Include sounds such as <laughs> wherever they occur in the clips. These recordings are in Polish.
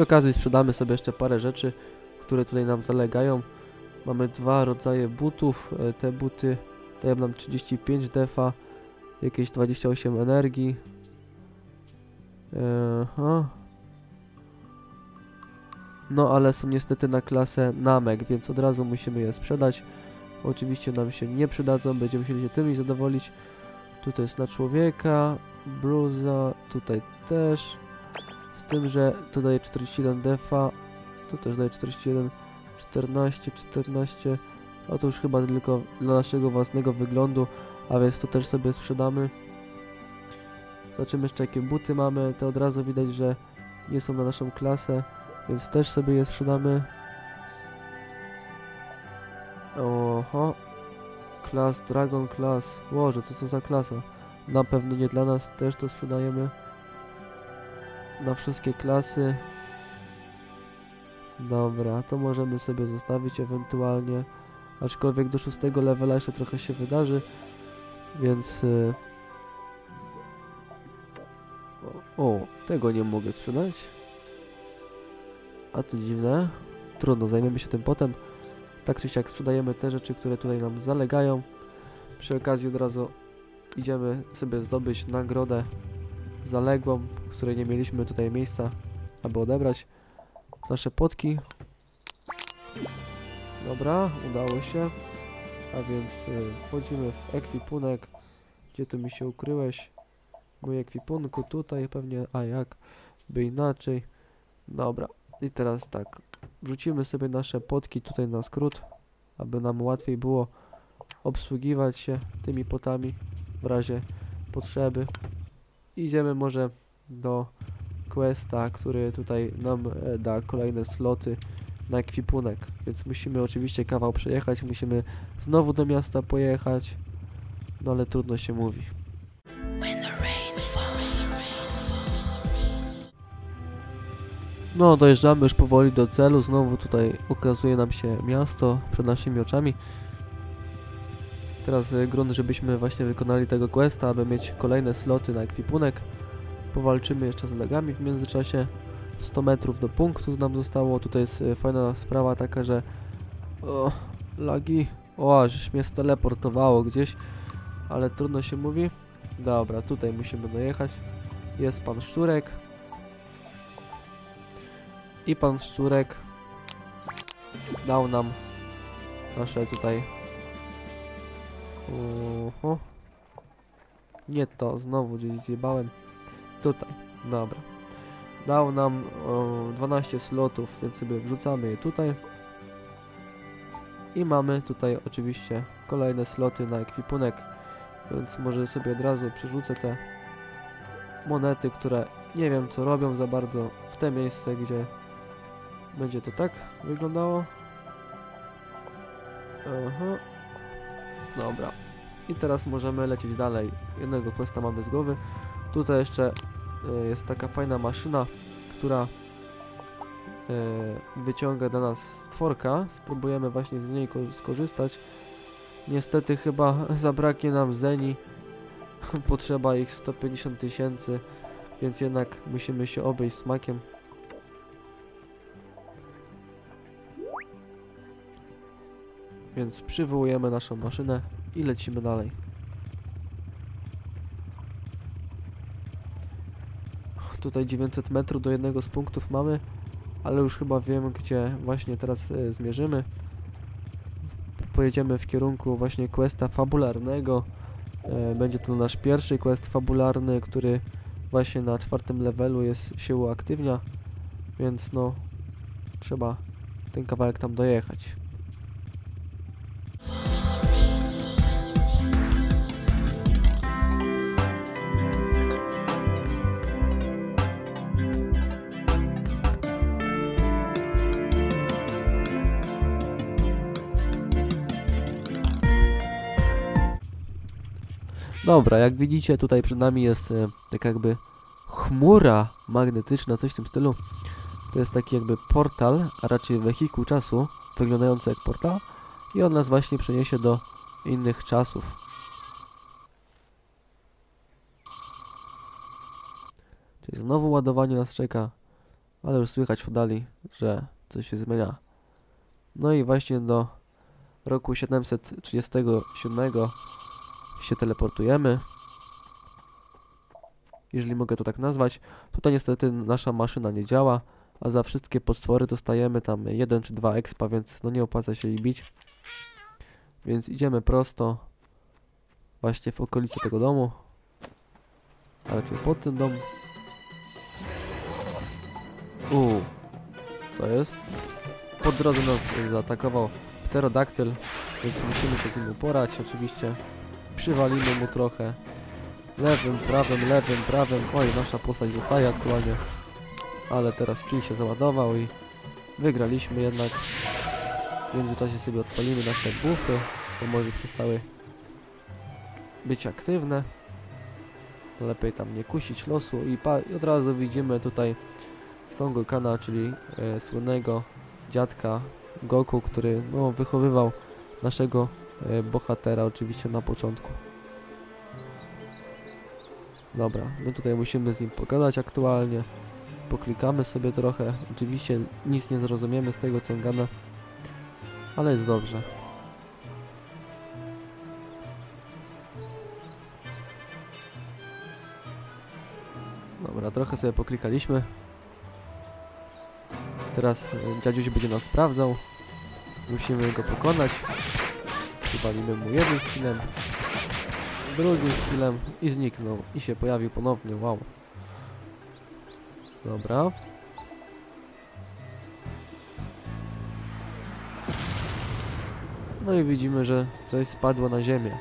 Przy okazji sprzedamy sobie jeszcze parę rzeczy, które tutaj nam zalegają. Mamy dwa rodzaje butów. E, Te buty dają nam 35 defa, jakieś 28 energii. E, Aha. No ale są niestety na klasę namek, więc od razu musimy je sprzedać. Oczywiście nam się nie przydadzą, będziemy musieli się tymi zadowolić. Tutaj jest na człowieka, bluza, tutaj też. Z tym, że to daje 41 defa, to też daje 41, 14, 14. A to już chyba tylko dla naszego własnego wyglądu, a więc to też sobie sprzedamy. Zobaczymy jeszcze jakie buty mamy, te od razu widać, że nie są na naszą klasę, więc też sobie je sprzedamy. Oho. Klas, Dragon Class. Łoże, co to za klasa? Na pewno nie dla nas, też to sprzedajemy. Na wszystkie klasy. Dobra, to możemy sobie zostawić ewentualnie. Aczkolwiek do szóstego levela jeszcze trochę się wydarzy, więc... O, o, tego nie mogę sprzedać. A to dziwne. Trudno, zajmiemy się tym potem. Tak czy siak sprzedajemy te rzeczy, które tutaj nam zalegają. Przy okazji od razu idziemy sobie zdobyć nagrodę zaległą, której nie mieliśmy tutaj miejsca, aby odebrać. Nasze potki. Dobra, udało się. A więc y, wchodzimy w ekwipunek. Gdzie tu mi się ukryłeś? Mój ekwipunku tutaj pewnie, a jak by inaczej. Dobra, i teraz tak. Wrzucimy sobie nasze potki tutaj na skrót, aby nam łatwiej było obsługiwać się tymi potami w razie potrzeby. Idziemy może do questa, który tutaj nam e, da kolejne sloty na ekwipunek, więc musimy oczywiście kawał przejechać, musimy znowu do miasta pojechać, no ale trudno się mówi. No, dojeżdżamy już powoli do celu. Znowu tutaj ukazuje nam się miasto przed naszymi oczami. Teraz y, grunt, żebyśmy właśnie wykonali tego questa, aby mieć kolejne sloty na ekwipunek. Powalczymy jeszcze z lagami w międzyczasie. 100 metrów do punktu nam zostało. Tutaj jest y, fajna sprawa taka, że... O, lagi. O, żeś mnie steleportowało gdzieś. Ale trudno się mówi. Dobra, tutaj musimy dojechać. Jest pan Szczurek. I pan Szczurek dał nam nasze tutaj. Oho. Nie to, znowu gdzieś zjebałem. Tutaj, dobra. Dał nam o, 12 slotów, więc sobie wrzucamy je tutaj. I mamy tutaj oczywiście kolejne sloty na ekwipunek, więc może sobie od razu przerzucę te monety, które nie wiem co robią za bardzo w te miejsce, gdzie będzie to tak wyglądało. Aha. Dobra. I teraz możemy lecieć dalej. Jednego questa mamy z głowy. Tutaj jeszcze jest taka fajna maszyna, która y, wyciąga dla nas stworka. Spróbujemy właśnie z niej ko- skorzystać. Niestety chyba <laughs> zabraknie nam zeni. <laughs> Potrzeba ich 150 tysięcy, więc jednak musimy się obejść smakiem. Więc przywołujemy naszą maszynę i lecimy dalej. Tutaj 900 metrów do jednego z punktów mamy, ale już chyba wiem, gdzie właśnie teraz e, zmierzymy. Pojedziemy w kierunku właśnie questa fabularnego. E, będzie to nasz pierwszy quest fabularny, który właśnie na czwartym levelu jest, się uaktywnia, więc no trzeba ten kawałek tam dojechać. Dobra, jak widzicie tutaj przed nami jest e, tak jakby chmura magnetyczna, coś w tym stylu. To jest taki jakby portal, a raczej wehikuł czasu, wyglądający jak portal i on nas właśnie przeniesie do innych czasów. Czyli znowu ładowanie nas czeka. ale już słychać w oddali, że coś się zmienia. No i właśnie do roku 737 się teleportujemy. Jeżeli mogę to tak nazwać. Tutaj niestety nasza maszyna nie działa, a za wszystkie potwory dostajemy tam jeden czy dwa expa, więc no nie opłaca się jej bić. Więc idziemy prosto właśnie w okolice tego domu. A raczej pod ten dom. Uuu. Co jest? Po drodze nas zaatakował pterodaktyl, więc musimy się z nim uporać oczywiście. Przywalimy mu trochę. Lewym, prawym, lewym, prawym. Oj, nasza postać zostaje aktualnie. Ale teraz kill się załadował i wygraliśmy jednak. W międzyczasie sobie odpalimy nasze buffy, bo może przestały być aktywne. Lepiej tam nie kusić losu i, i od razu widzimy tutaj Son Gokana, czyli e, słynnego dziadka Goku, który no, wychowywał naszego bohatera oczywiście na początku. Dobra, my tutaj musimy z nim pogadać aktualnie. Poklikamy sobie trochę. Oczywiście nic nie zrozumiemy z tego co on gada, ale jest dobrze. Dobra, trochę sobie poklikaliśmy. Teraz e, dziadziuś będzie nas sprawdzał. Musimy go pokonać. Przywalimy mu jednym skillem, drugim skillem i zniknął. I się pojawił ponownie, wow. Dobra. No i widzimy, że coś spadło na ziemię.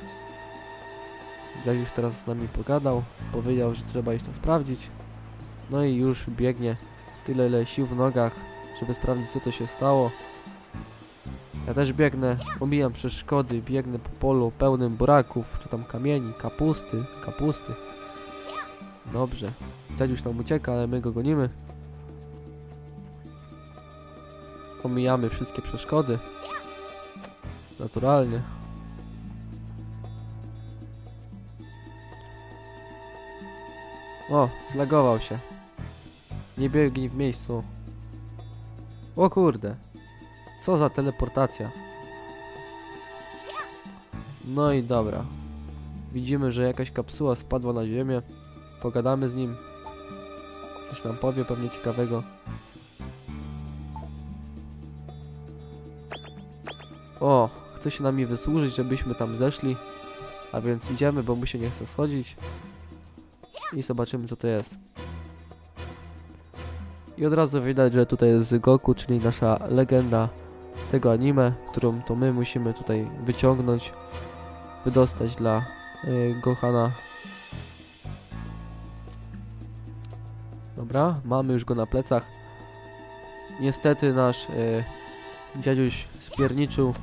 Dziadziuś teraz z nami pogadał, powiedział, że trzeba iść to sprawdzić. No i już biegnie tyle ile sił w nogach, żeby sprawdzić co to się stało. Ja też biegnę, omijam przeszkody, biegnę po polu pełnym buraków, czy tam kamieni, kapusty, kapusty. Dobrze. Dziadziuś nam ucieka, ale my go gonimy. Omijamy wszystkie przeszkody. Naturalnie. O, zlagował się. Nie biegnij w miejscu. O kurde. Co za teleportacja. No i dobra. Widzimy, że jakaś kapsuła spadła na ziemię. Pogadamy z nim. Coś nam powie pewnie ciekawego. O, chce się nami wysłużyć, żebyśmy tam zeszli. A więc idziemy, bo mu się nie chce schodzić. I zobaczymy co to jest. I od razu widać, że tutaj jest Goku, czyli nasza legenda tego anime, którą to my musimy tutaj wyciągnąć, wydostać dla y, Gohana. Dobra, mamy już go na plecach. Niestety nasz y, dziadziuś spierniczył,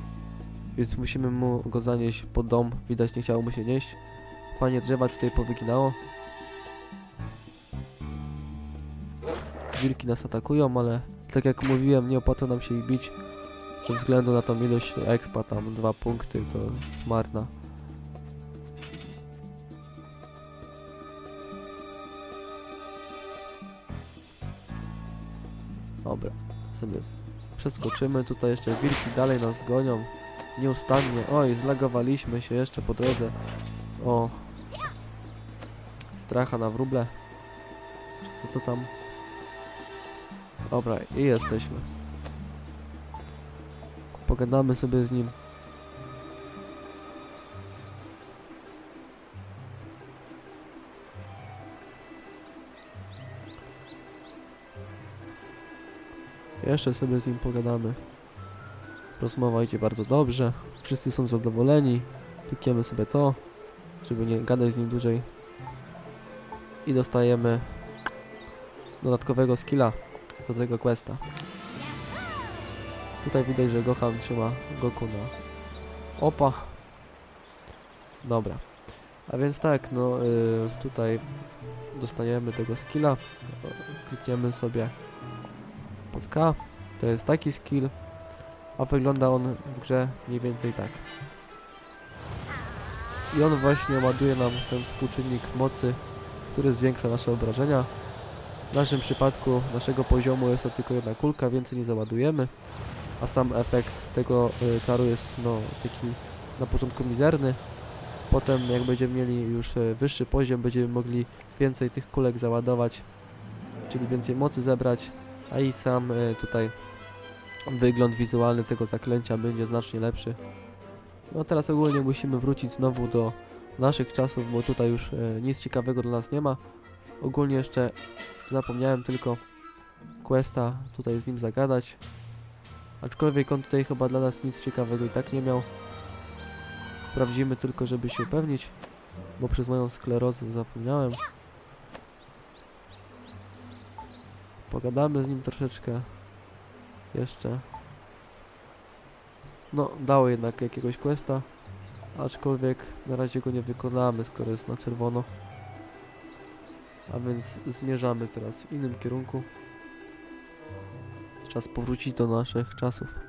więc musimy mu go zanieść pod dom. Widać nie chciało mu się nieść. Fajnie drzewa tutaj powyginało. wilki nas atakują, ale tak jak mówiłem, nie opłaca nam się ich bić ze względu na tą ilość expa, tam dwa punkty, to marna. Dobra, sobie przeskoczymy, tutaj jeszcze wilki dalej nas gonią, nieustannie, oj, zlagowaliśmy się jeszcze po drodze, o, stracha na wróble, co to tam. Dobra, i jesteśmy. Pogadamy sobie z nim. Jeszcze sobie z nim pogadamy. Rozmowa idzie bardzo dobrze. Wszyscy są zadowoleni. Klikniemy sobie to, żeby nie gadać z nim dłużej. I dostajemy dodatkowego skilla do tego questa. Tutaj widać, że Gohan trzyma Goku na opa. Dobra. A więc tak, no yy, tutaj dostajemy tego skilla. Klikniemy sobie pod K. To jest taki skill. A wygląda on w grze mniej więcej tak. I on właśnie ładuje nam ten współczynnik mocy, który zwiększa nasze obrażenia. W naszym przypadku, naszego poziomu jest to tylko jedna kulka, więcej nie załadujemy, a sam efekt tego y, czaru jest no taki na początku mizerny. Potem jak będziemy mieli już e, wyższy poziom, będziemy mogli więcej tych kulek załadować, czyli więcej mocy zebrać, a i sam e, tutaj wygląd wizualny tego zaklęcia będzie znacznie lepszy. No teraz ogólnie musimy wrócić znowu do naszych czasów, bo tutaj już e, nic ciekawego dla nas nie ma. Ogólnie jeszcze zapomniałem tylko Questa tutaj z nim zagadać. Aczkolwiek on tutaj chyba dla nas nic ciekawego i tak nie miał. Sprawdzimy tylko, żeby się upewnić, bo przez moją sklerozę zapomniałem. Pogadamy z nim troszeczkę. Jeszcze. No, dało jednak jakiegoś questa. Aczkolwiek na razie go nie wykonamy, skoro jest na czerwono. A więc zmierzamy teraz w innym kierunku. Czas powrócić do naszych czasów.